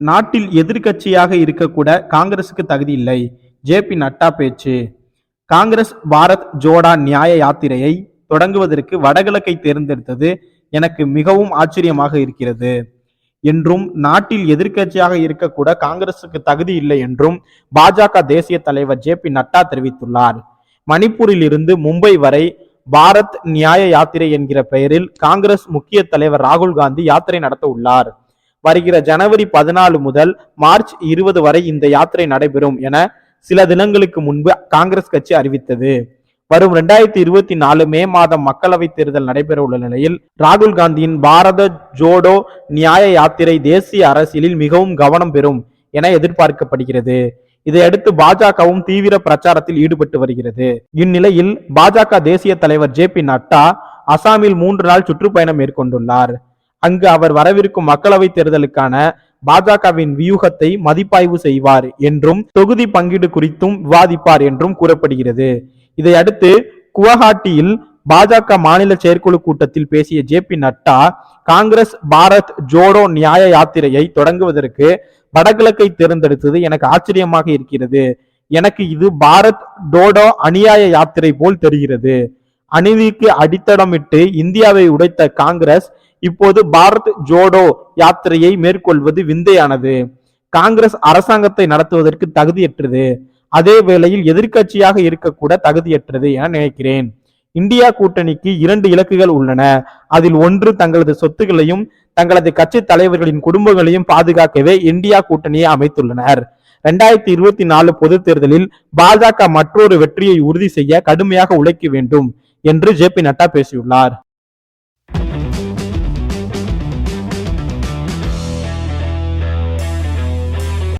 நாட்டில் எதிர்க்கட்சியாக இருக்கக்கூட காங்கிரசுக்கு தகுதி இல்லை. ஜே. பி. நட்டா பேச்சு. காங்கிரஸ் பாரத் ஜோடா நியாய யாத்திரையை தொடங்குவதற்கு வடகிழக்கை தேர்ந்தெடுத்தது எனக்கு மிகவும் ஆச்சரியமாக இருக்கிறது. என்றும் நாட்டில் எதிர்க்கட்சியாக இருக்கக்கூட காங்கிரசுக்கு தகுதி இல்லை என்றும் பாஜக தேசிய தலைவர் ஜே. பி. நட்டா தெரிவித்துள்ளார். மணிப்பூரில் இருந்து மும்பை வரை பாரத் நியாய யாத்திரை என்கிற பெயரில் காங்கிரஸ் முக்கிய தலைவர் ராகுல் காந்தி யாத்திரை நடத்த உள்ளார். வருகிற ஜனவரி பதினாலு முதல் மார்ச் இருபது வரை இந்த யாத்திரை நடைபெறும் என சில தினங்களுக்கு முன்பு காங்கிரஸ் கட்சி அறிவித்தது. வரும் இரண்டாயிரத்தி இருபத்தி நாலு மே மாதம் மக்களவைத் தேர்தல் நடைபெற உள்ள நிலையில் ராகுல் காந்தியின் பாரத ஜோடோ நியாய யாத்திரை தேசிய அரசியலில் மிகவும் கவனம் பெறும் என எதிர்பார்க்கப்படுகிறது. இதையடுத்து பாஜகவும் தீவிர பிரச்சாரத்தில் ஈடுபட்டு வருகிறது. இந்நிலையில் பாஜக தேசிய தலைவர் ஜே பி நட்டா அசாமில் மூன்று நாள் சுற்றுப்பயணம் மேற்கொண்டுள்ளார். அங்கு அவர் வரவிருக்கும் மக்களவைத் தேர்தலுக்கான பாஜகவின் வியூகத்தை மதிப்பாய்வு செய்வார் என்றும் தொகுதி பங்கீடு குறித்தும் விவாதிப்பார் என்றும் கூறப்படுகிறது. இதையடுத்து குவஹாட்டியில் பாஜக மாநில செயற்குழு கூட்டத்தில் பேசிய J P Nadda Congress Bharat Jodo Nyay யாத்திரையை தொடங்குவதற்கு வடகிழக்கை தேர்ந்தெடுத்தது எனக்கு ஆச்சரியமாக இருக்கிறது. எனக்கு இது பாரத் டோடோ அநியாய யாத்திரை போல் தெரிகிறது. அநீதிக்கு அடித்தடமிட்டு இந்தியாவை உடைத்த காங்கிரஸ் இப்போது பாரத் ஜோடோ யாத்திரையை மேற்கொள்வது விந்தையானது. காங்கிரஸ் அரசாங்கத்தை நடத்துவதற்கு தகுதியற்றது. அதே வேளையில் எதிர்க்கட்சியாக இருக்கக்கூட தகுதியற்றது என நினைக்கிறேன். இந்தியா கூட்டணிக்கு இரண்டு இலக்குகள் உள்ளன. அதில் ஒன்று தங்களது சொத்துக்களையும் தங்களது கட்சி தலைவர்களின் குடும்பங்களையும் பாதுகாக்கவே இந்தியா கூட்டணியை அமைத்துள்ளனர். இரண்டாயிரத்தி இருபத்தி நாலு பொது தேர்தலில் பாஜக மற்றொரு வெற்றியை உறுதி செய்ய கடுமையாக உழைக்க வேண்டும் என்று ஜே பி நட்டா பேசியுள்ளார்.